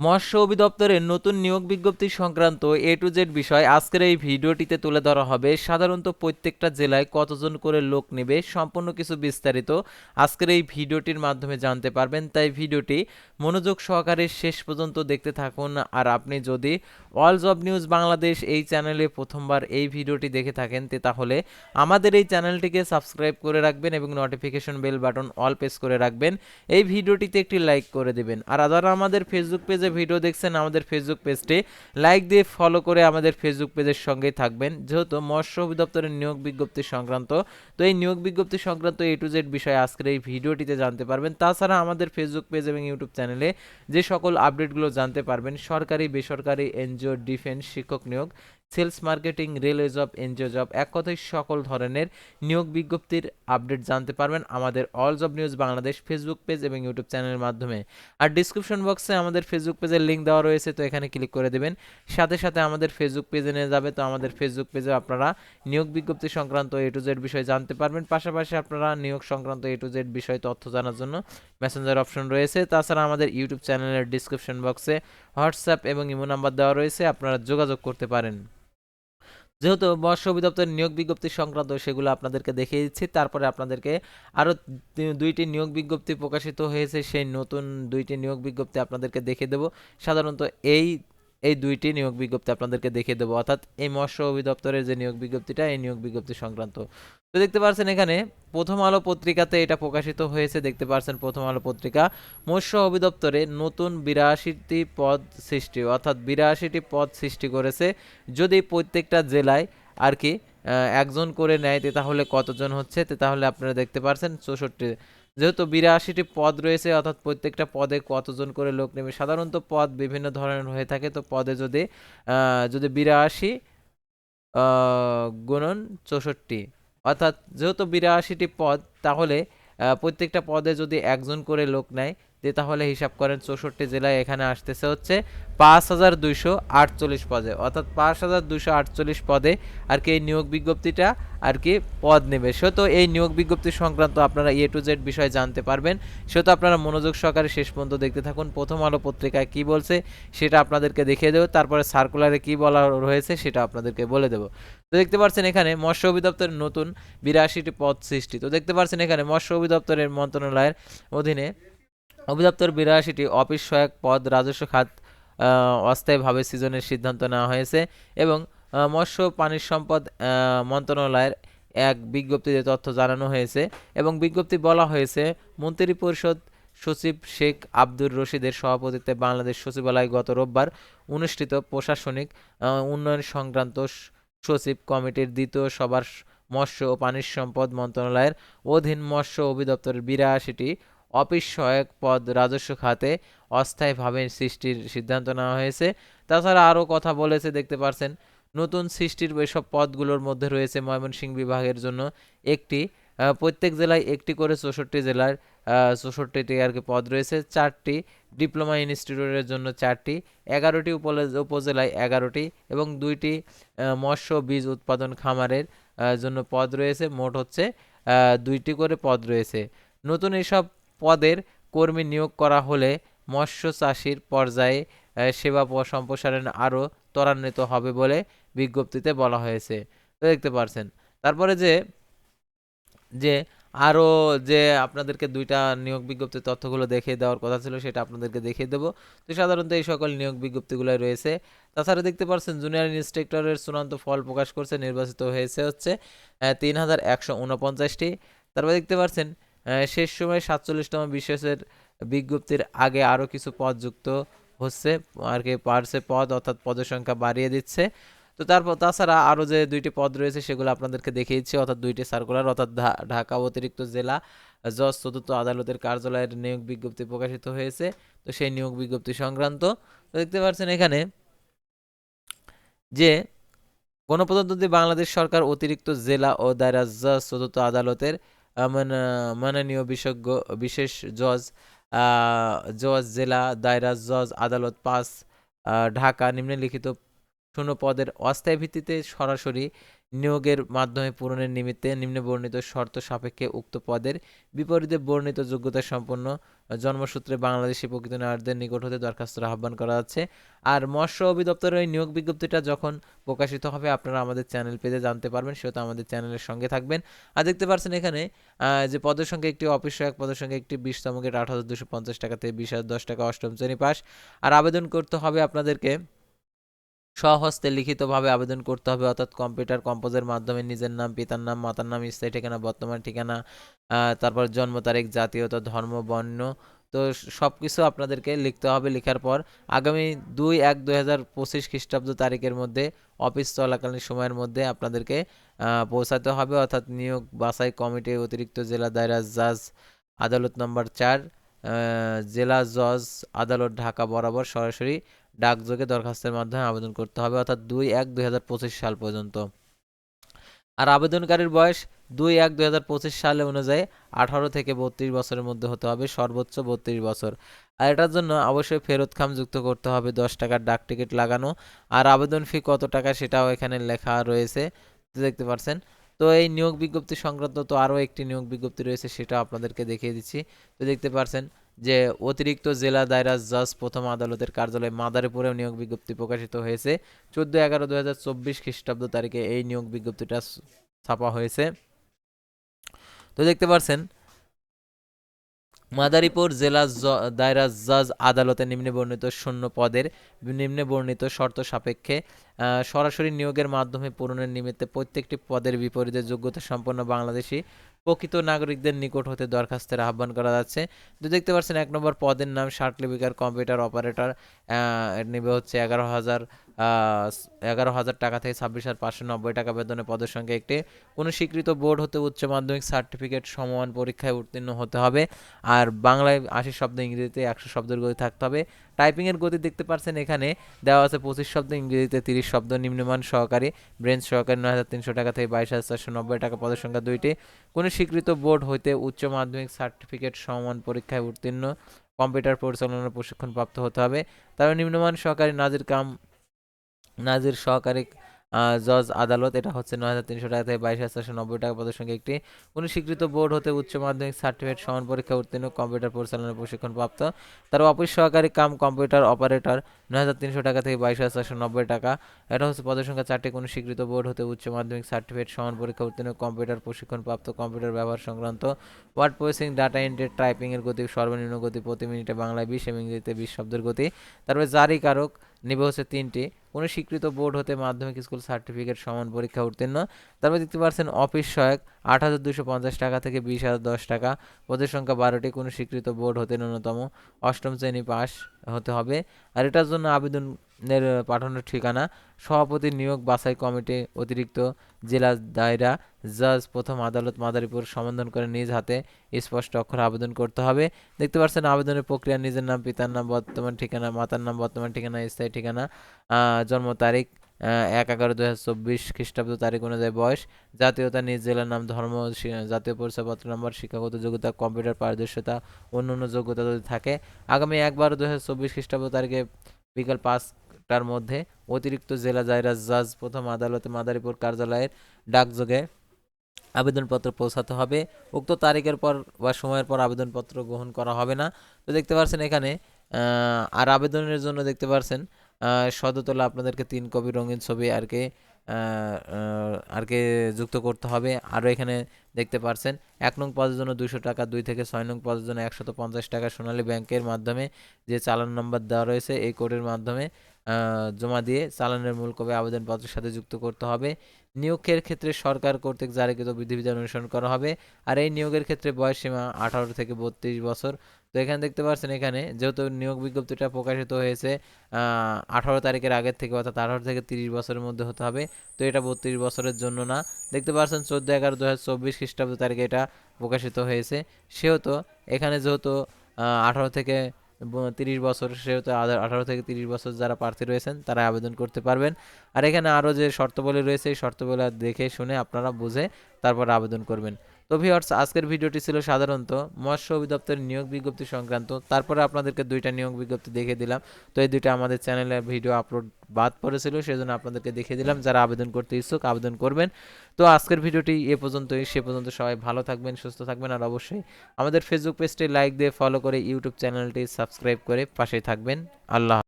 মৎস্য অধিদপ্তরের নতুন নিয়োগ বিজ্ঞপ্তি সংক্রান্ত এ টু জেড বিষয় আজকের এই ভিডিওটিতে তুলে ধরা হবে সাধারণত প্রত্যেকটা জেলায় কতজন করে লোক নেবে সম্পূর্ণ কিছু বিস্তারিত আজকের এই ভিডিওটির মাধ্যমে জানতে পারবেন। তাই ভিডিওটি মনোযোগ সহকারে শেষ পর্যন্ত দেখতে থাকুন। আর আপনি যদি অল জব নিউজ বাংলাদেশ এই চ্যানেলে প্রথমবার এই ভিডিওটি দেখে থাকেন তাহলে আমাদের এই চ্যানেলটিকে সাবস্ক্রাইব করে রাখবেন এবং notification bell button all press করে রাখবেন। এই ভিডিওটিতে একটি লাইক করে দেবেন। আর যারা আমাদের ফেসবুক পেজে ভিডিও দেখছেন আমাদের ফেসবুক পেজটি লাইক দিয়ে ফলো করে আমাদের ফেসবুক পেজের সঙ্গেই থাকবেন। যেহেতু মৎস্য অধিদপ্তরের নিয়োগ বিজ্ঞপ্তি সংক্রান্ত, তো এই নিয়োগ বিজ্ঞপ্তি সংক্রান্ত এ টু জেড বিষয়ে আজকের এই ভিডিওটিতে জানতে পারবেন। তাছাড়া আমাদের ফেসবুক পেজ এবং ইউটিউব চ্যানেলে যে সকল আপডেটগুলো জানতে পারবেন, সরকারি, বেসরকারি, এনজিও ডিফেন্স শিক্ষক নিয়োগ sales marketing, railway job, NGO job, এক কথায় সকল ধরনের নিয়োগ বিজ্ঞপ্তির আপডেট জানতে পারবেন আমাদের all job news Bangladesh Facebook page এবং ইউটিউব চ্যানেলের মাধ্যমে। আর ডিসক্রিপশন বক্সে আমাদের ফেসবুক পেজের লিঙ্ক দেওয়া রয়েছে, তো এখানে ক্লিক করে দেবেন। সাথে সাথে আমাদের ফেসবুক পেজে নিয়ে যাবে, তো আমাদের ফেসবুক পেজে আপনারা নিয়োগ বিজ্ঞপ্তি সংক্রান্ত এ টু জেড বিষয় জানতে পারবেন। পাশাপাশি আপনারা নিয়োগ সংক্রান্ত এ টু জেড বিষয় তথ্য জানার জন্য মেসেঞ্জার অপশন রয়েছে। তাছাড়া আমাদের ইউটিউব চ্যানেলের ডিসক্রিপশন বক্সে হোয়াটসঅ্যাপ এবং ইমো নাম্বার দেওয়া রয়েছে, আপনারা যোগাযোগ করতে পারেন। যেহেতু মৎস্য অধিদপ্তরের নিয়োগ বিজ্ঞপ্তি সংক্রান্ত সেগুলো আপনাদেরকে দেখিয়ে দিচ্ছি, তারপরে আপনাদেরকে আরও দুইটি নিয়োগ বিজ্ঞপ্তি প্রকাশিত হয়েছে, সেই নতুন দুইটি নিয়োগ বিজ্ঞপ্তি আপনাদেরকে দেখিয়ে দেবো। সাধারণত এই এই দুইটি নিয়োগ বিজ্ঞপ্তি আপনাদেরকে দেখিয়ে দেবো। অর্থাৎ এই মৎস্য অধিদপ্তরের যে নিয়োগ বিজ্ঞপ্তিটা, এই নিয়োগ বিজ্ঞপ্তি সংক্রান্ত। তো দেখতে পাচ্ছেন এখানে, প্রথম আলো পত্রিকাতে এটা প্রকাশিত হয়েছে। দেখতে পাচ্ছেন প্রথম আলো পত্রিকা, মৎস্য অধিদপ্তরে নতুন বিরাশিটি পদ সৃষ্টি, অর্থাৎ বিরাশিটি পদ সৃষ্টি করেছে। যদি প্রত্যেকটা জেলায় আর কি একজন করে নেয় তাহলে কতজন হচ্ছে? তাহলে আপনারা দেখতে পাচ্ছেন চৌষট্টি যেহেতু বিরাশিটি পদ রয়েছে, অর্থাৎ প্রত্যেকটা পদে কতজন করে লোক নেবে? সাধারণত পদ বিভিন্ন ধরনের হয়ে থাকে। তো পদে যদি যদি বিরাশি গুণন চৌষট্টি, অর্থাৎ যেহেতু বিরাশিটি পদ, তাহলে প্রত্যেকটা পদে যদি একজন করে লোক নেয় যে তাহলে হিসাব করেন চৌষট্টি জেলায় এখানে আসতেছে হচ্ছে পাঁচ হাজার দুইশো আটচল্লিশ পদে। অর্থাৎ পাঁচ হাজার দুইশো আটচল্লিশ পদে আর কি এই নিয়োগ বিজ্ঞপ্তিটা আর কি পদ নেবে। সে তো এই নিয়োগ বিজ্ঞপ্তি সংক্রান্ত আপনারা এ টু জেড বিষয়ে জানতে পারবেন। সে তো আপনারা মনোযোগ সহকারে শেষ পর্যন্ত দেখতে থাকুন। প্রথম আলো পত্রিকায় কি বলছে সেটা আপনাদেরকে দেখিয়ে দেবো। তারপরে সার্কুলারে কি বলা রয়েছে সেটা আপনাদেরকে বলে দেবো। তো দেখতে পাচ্ছেন এখানে মৎস্য অধিদপ্তরের নতুন বিরাশিটি পদ সৃষ্টি। তো দেখতে পাচ্ছেন এখানে মৎস্য অধিদপ্তরের মন্ত্রণালয়ের অধীনে অধিদপ্তর বিরাশিটি অফিস সহায়ক পদ রাজস্ব খাত অস্থায়ীভাবে সৃজনের সিদ্ধান্ত নেওয়া হয়েছে এবং মৎস্য পানি সম্পদ মন্ত্রণালয়ের এক বিজ্ঞপ্তিতে তথ্য জানানো হয়েছে এবং বিজ্ঞপ্তি বলা হয়েছে, মন্ত্রী পরিষদ সচিব শেখ আব্দুর রশিদের সভাপতিত্বে বাংলাদেশ সচিবালয় গত রোববার অনুষ্ঠিত প্রশাসনিক উন্নয়ন সংক্রান্ত সচিব কমিটির দ্বিতীয় সভার মৎস্য ও পানি সম্পদ মন্ত্রণালয়ের অধীন মৎস্য অধিদপ্তরের বিরাশিটি অফিস সহায়ক পদ রাজস্ব খাতে অস্থায়ীভাবে সৃষ্টির সিদ্ধান্ত নেওয়া হয়েছে। তাছাড়া আরও কথা বলেছে, দেখতে পারছেন, নতুন সৃষ্টির এসব পদগুলোর মধ্যে রয়েছে ময়মনসিংহ বিভাগের জন্য একটি প্রত্যেক জেলায় একটি করে চৌষট্টি জেলার চৌষট্টিটি আর কি পদ রয়েছে, চারটি ডিপ্লোমা ইনস্টিটিউটের জন্য চারটি, এগারোটি উপজেলায় এগারোটি এবং দুইটি মৎস্য বীজ উৎপাদন খামারের জন্য পদ রয়েছে, মোট হচ্ছে দুইটি করে পদ রয়েছে। নতুন এসব পদের কর্মী নিয়োগ করা হলে মৎস্য চাষির পর্যায়ে সেবা সম্প্রসারণ আরও ত্বরান্বিত হবে বলে বিজ্ঞপ্তিতে বলা হয়েছে। দেখতে পারছেন, তারপরে যে যে আরও যে আপনাদেরকে দুইটা নিয়োগ বিজ্ঞপ্তির তথ্যগুলো দেখিয়ে দেওয়ার কথা ছিল সেটা আপনাদেরকে দেখিয়ে দেবো। তো সাধারণত এই সকল নিয়োগ বিজ্ঞপ্তিগুলোই রয়েছে। তাছাড়া দেখতে পাচ্ছেন জুনিয়র ইন্সট্রাক্টরের চূড়ান্ত ফল প্রকাশ করছে, নির্বাচিত হয়েছে হচ্ছে তিন হাজার একশো উনপঞ্চাশটি তারপর দেখতে পাচ্ছেন শেষ সময় সাতচল্লিশতম বিশেষের বিজ্ঞপ্তির আগে আরও কিছু পদ যুক্ত হচ্ছে, আর কি পারছে পদ অর্থাৎ পদের সংখ্যা বাড়িয়ে দিচ্ছে। তো তারপর তাছাড়া আরও যে দুইটি পদ রয়েছে সেগুলো আপনাদেরকে দেখিয়েছি, অর্থাৎ দুইটি সার্কুলার অর্থাৎ ঢাকা অতিরিক্ত জেলা, জজ চতুর্থ আদালতের কার্যালয়ের নিয়োগ বিজ্ঞপ্তি প্রকাশিত হয়েছে। তো সেই নিয়োগ বিজ্ঞপ্তি সংক্রান্ত তো দেখতে পাচ্ছেন এখানে যে গণপ্রজাতন্ত্রী বাংলাদেশ সরকার অতিরিক্ত জেলা ও দায়রা জজ চতুর্থ আদালতের মাননীয় বিশেষজ্ঞ, বিশেষ জজ জজ জেলা, দায়রা জজ, আদালত পাস ঢাকা নিম্নলিখিত শূন্য পদের অস্থায়ী ভিত্তিতে সরাসরি নিয়োগের মাধ্যমে পূরণের নিমিত্তে নিম্নে বর্ণিত শর্ত সাপেক্ষে উক্ত পদের বিপরীতে বর্ণিত যোগ্যতা সম্পন্ন জন্মসূত্রে বাংলাদেশি প্রকৃত নারীদের নিকট হতে দরখাস্তের আহ্বান করা যাচ্ছে আর মৎস্য অধিদপ্তরের ওই নিয়োগ বিজ্ঞপ্তিটা যখন প্রকাশিত হবে, আপনারা আমাদের চ্যানেল পেজে জানতে পারবেন, সেহেতু আমাদের চ্যানেলের সঙ্গে থাকবেন। আর দেখতে পাচ্ছেন এখানে যে পদের সংখ্যা একটি অফিস সহায়ক, পদের সংখ্যা একটি বিশতম, গেট আট হাজার দুশো পঞ্চাশ টাকা থেকে বিশ হাজার দশ টাকা, অষ্টম শ্রেণি পাস। আর আবেদন করতে হবে আপনাদেরকে স্বহস্তে লিখিতভাবে আবেদন করতে হবে, অর্থাৎ কম্পিউটার কম্পোজের মাধ্যমে নিজের নাম, পিতার নাম, মাতার নাম, স্থায়ী ঠিকানা, বর্তমান ঠিকানা তারপর জন্ম তারিখ, জাতীয়তা, ধর্ম, বর্ণ, তো সব কিছু আপনাদেরকে লিখতে হবে লেখার পর আগামী দুই এক দুই হাজার পঁচিশ খ্রিস্টাব্দ তারিখের মধ্যে অফিস চলাকালীন সময়ের মধ্যে আপনাদেরকে পৌঁছাতে হবে, অর্থাৎ নিয়োগ বাছাই কমিটি অতিরিক্ত জেলা দায়রা জাজ আদালত নম্বর চার জেলা জজ আদালত ঢাকা বরাবর সরাসরি ডাকযোগে দরখাস্তের মাধ্যমে আবেদন করতে হবে, অর্থাৎ দুই এক দুই সাল পর্যন্ত। আর আবেদনকারীর বয়স দুই এক দুই সালে অনুযায়ী আঠারো থেকে বত্রিশ বছরের মধ্যে হতে হবে, সর্বোচ্চ বত্রিশ বছর। আর এটার জন্য অবশ্যই ফেরত খাম যুক্ত করতে হবে, দশ টাকার ডাক টিকিট লাগানো। আর আবেদন ফি কত টাকা সেটাও এখানে লেখা রয়েছে, দেখতে পাচ্ছেন। তো এই নিয়োগ বিজ্ঞপ্তি সংক্রান্ত তো আরও একটি নিয়োগ বিজ্ঞপ্তি রয়েছে সেটা আপনাদেরকে দেখিয়ে দিচ্ছি। তো দেখতে পাচ্ছেন যে অতিরিক্ত জেলা দায়রা জজ প্রথম আদালতের কার্যালয় মাদারীপুরেও নিয়োগ বিজ্ঞপ্তি প্রকাশিত হয়েছে। চোদ্দ এগারো দু হাজার চব্বিশ খ্রিস্টাব্দ তারিখে এই নিয়োগ বিজ্ঞপ্তিটা ছাপা হয়েছে। তো দেখতে পাচ্ছেন মাদারীপুর জেলা দায়রা জজ আদালতে নিম্নে বর্ণিত শূন্য পদের নিম্নে বর্ণিত শর্ত সাপেক্ষে সরাসরি নিয়োগের মাধ্যমে পূরণের নিমিত্তে প্রত্যেকটি পদের বিপরীতে যোগ্যতা সম্পন্ন বাংলাদেশি প্রকৃত নাগরিকদের নিকট হতে দরখাস্তের আহ্বান করা যাচ্ছে। তো দেখতে পাচ্ছেন, এক নম্বর পদের নাম শার্ট লিপিকার কম্পিউটার অপারেটর নেবে হচ্ছে এগারো হাজার এগারো হাজার টাকা থেকে ছাব্বিশ হাজার পাঁচশো নব্বই টাকা বেতনে পদের সংখ্যা একটি কোনো স্বীকৃত বোর্ড হতে উচ্চ মাধ্যমিক সার্টিফিকেট সমমান পরীক্ষায় উত্তীর্ণ হতে হবে। আর বাংলায় আশি শব্দ ইংরেজিতে একশো শব্দের গতি থাকতে হবে। টাইপিংয়ের গতি দেখতে পাচ্ছেন এখানে দেওয়া আছে পঁচিশ শব্দ ইংরেজিতে, তিরিশ শব্দ নিম্নমান সহকারী, ব্রেঞ্চ সহকারী নয় হাজার তিনশো টাকা থেকে বাইশ হাজার চারশো নব্বই টাকা পদের সংখ্যা দুইটি। কোনো স্বীকৃত বোর্ড হইতে উচ্চ মাধ্যমিক সার্টিফিকেট সমান পরীক্ষায় উত্তীর্ণ। কম্পিউটার পরিচালনার প্রশিক্ষণ প্রাপ্ত হতে হবে। তারপর নিম্নমান সহকারী নাজির কাম নাজির সহকারী জজ আদালত, এটা হচ্ছে নয় হাজার তিনশো টাকা থেকে বাইশ হাজার চারশো নব্বই টাকা পদের সঙ্গে একটি কোনো স্বীকৃত বোর্ড হতে উচ্চ মাধ্যমিক সার্টিফিকেট সমান পরীক্ষা উত্তীর্ণ, কম্পিউটার পরিচালনার প্রশিক্ষণ প্রাপ্ত। তার অফিস সহকারী কাম কম্পিউটার অপারেটর, নয় হাজার তিনশো টাকা থেকে বাইশ হাজার চারশো নব্বই টাকা। এটা হচ্ছে পদের সংখ্যা চারটি কোনো স্বীকৃত বোর্ড হতে উচ্চ মাধ্যমিক সার্টিফিকেট সমান পরীক্ষা উত্তীর্ণ, কম্পিউটার প্রশিক্ষণ প্রাপ্ত, কম্পিউটার ব্যবহার সংক্রান্ত। ওয়ার্ড প্রসেসিং, ডাটা এন্ট্রি টাইপিংয়ের গতি, সর্বনিম্ন গতি প্রতি মিনিটে বাংলায় বিশ এবং ইংরেজিতে বিশ শব্দের গতি। তারপরে জারিকারক নিবে হচ্ছে তিনটি। কোনো স্বীকৃত বোর্ড হতে মাধ্যমিক স্কুল সার্টিফিকেট সমান পরীক্ষা উত্তীর্ণ। তারপর দেখতে পাচ্ছেন অফিস সহায়ক, আট হাজার দুশো পঞ্চাশ টাকা থেকে বিশ হাজার দশ টাকা। পদের সংখ্যা বারোটি কোনো স্বীকৃত বোর্ড হতে ন্যূনতম অষ্টম শ্রেণি পাস হতে হবে। আর এটার জন্য আবেদনের পাঠানোর ঠিকানা। সভাপতি নিয়োগ বাছাই কমিটি অতিরিক্ত জেলা দায়রা জজ প্রথম আদালত মাদারীপুর সম্বোধন করে নিজ হাতে স্পষ্ট অক্ষরে আবেদন করতে হবে। দেখতে পাচ্ছেন, আবেদনের প্রক্রিয়া নিজের নাম, পিতার নাম, বর্তমান ঠিকানা, মাতার নাম, বর্তমান ঠিকানা, স্থায়ী ঠিকানা জন্ম তারিখ এক এগারো দু হাজার চব্বিশ খ্রিস্টাব্দ তারিখ অনুযায়ী বয়স, জাতীয়তা নিজ জেলার নাম, ধর্ম জাতীয় পরিচয়পত্র নম্বর, শিক্ষাগত যোগ্যতা, কম্পিউটার পারদর্শিতা অন্য যোগ্যতা যদি থাকে, আগামী এক বারো দু হাজার চব্বিশ খ্রিস্টাব্দ তারিখে বিকাল পাঁচটার মধ্যে অতিরিক্ত জেলা জায়রা জাজ, প্রথম আদালতে মাদারীপুর কার্যালয়ের ডাকযোগে আবেদনপত্র পৌঁছাতে হবে। উক্ত তারিখের পর বা সময়ের পর আবেদনপত্র গ্রহণ করা হবে না। তো দেখতে পাচ্ছেন এখানে আর আবেদনের জন্য দেখতে পাচ্ছেন সদতলা আপনাদেরকে তিন কপি রঙিন ছবি আর কি আর কি যুক্ত করতে হবে। আরও এখানে দেখতে পাচ্ছেন এক নং পদের জন্য দুশো টাকা, দুই থেকে ছয় নং পদের জন্য একশত পঞ্চাশ টাকা সোনালী ব্যাংকের মাধ্যমে যে চালান নম্বর দেওয়া রয়েছে, এই কোডের মাধ্যমে জমা দিয়ে চালানের মূল কপি আবেদনপত্রের সাথে যুক্ত করতে হবে। নিয়োগের ক্ষেত্রে সরকার কর্তৃক জারিকৃত বিধিবিধান অনুসরণ করা হবে। আর এই নিয়োগের ক্ষেত্রে বয়সসীমা আঠারো থেকে বত্রিশ বছর। তো এখানে দেখতে পাচ্ছেন এখানে যেহেতু নিয়োগ বিজ্ঞপ্তিটা প্রকাশিত হয়েছে আঠারো তারিখের আগের থেকে অর্থাৎ আঠারো থেকে তিরিশ বছরের মধ্যে হতে হবে। তো এটা বত্রিশ বছরের জন্য না। দেখতে পাচ্ছেন চোদ্দ এগারো দু হাজার চব্বিশ খ্রিস্টাব্দ তারিখে এটা প্রকাশিত হয়েছে। সেহেতু এখানে যেহেতু আঠারো থেকে তিরিশ বছর, সেহেতু আঠারো থেকে তিরিশ বছর যারা প্রার্থী রয়েছেন, তারা আবেদন করতে পারবেন। আর এখানে আরও যে শর্তাবলী রয়েছে, এই শর্তাবলী দেখে শুনে আপনারা বুঝে তারপর আবেদন করবেন। তো ভিউয়ার্স, আজকের ভিডিওটি ছিল সাধারণত মৎস্য অধিদপ্তরের নিয়োগ বিজ্ঞপ্তি সংক্রান্ত। তারপরে আপনাদেরকে দুইটা নিয়োগ বিজ্ঞপ্তি দেখিয়ে দিলাম। তো এই দুইটা আমাদের চ্যানেলে ভিডিও আপলোড বাদ পড়েছিল, সেজন্য আপনাদেরকে দেখিয়ে দিলাম। যারা আবেদন করতে ইচ্ছুক, আবেদন করবেন। তো আজকের ভিডিওটি এ পর্যন্তই। সে পর্যন্ত সবাই ভালো থাকবেন, সুস্থ থাকবেন। আর অবশ্যই আমাদের ফেসবুক পেজটি লাইক দিয়ে ফলো করে ইউটিউব চ্যানেলটি সাবস্ক্রাইব করে পাশেই থাকবেন। আল্লাহ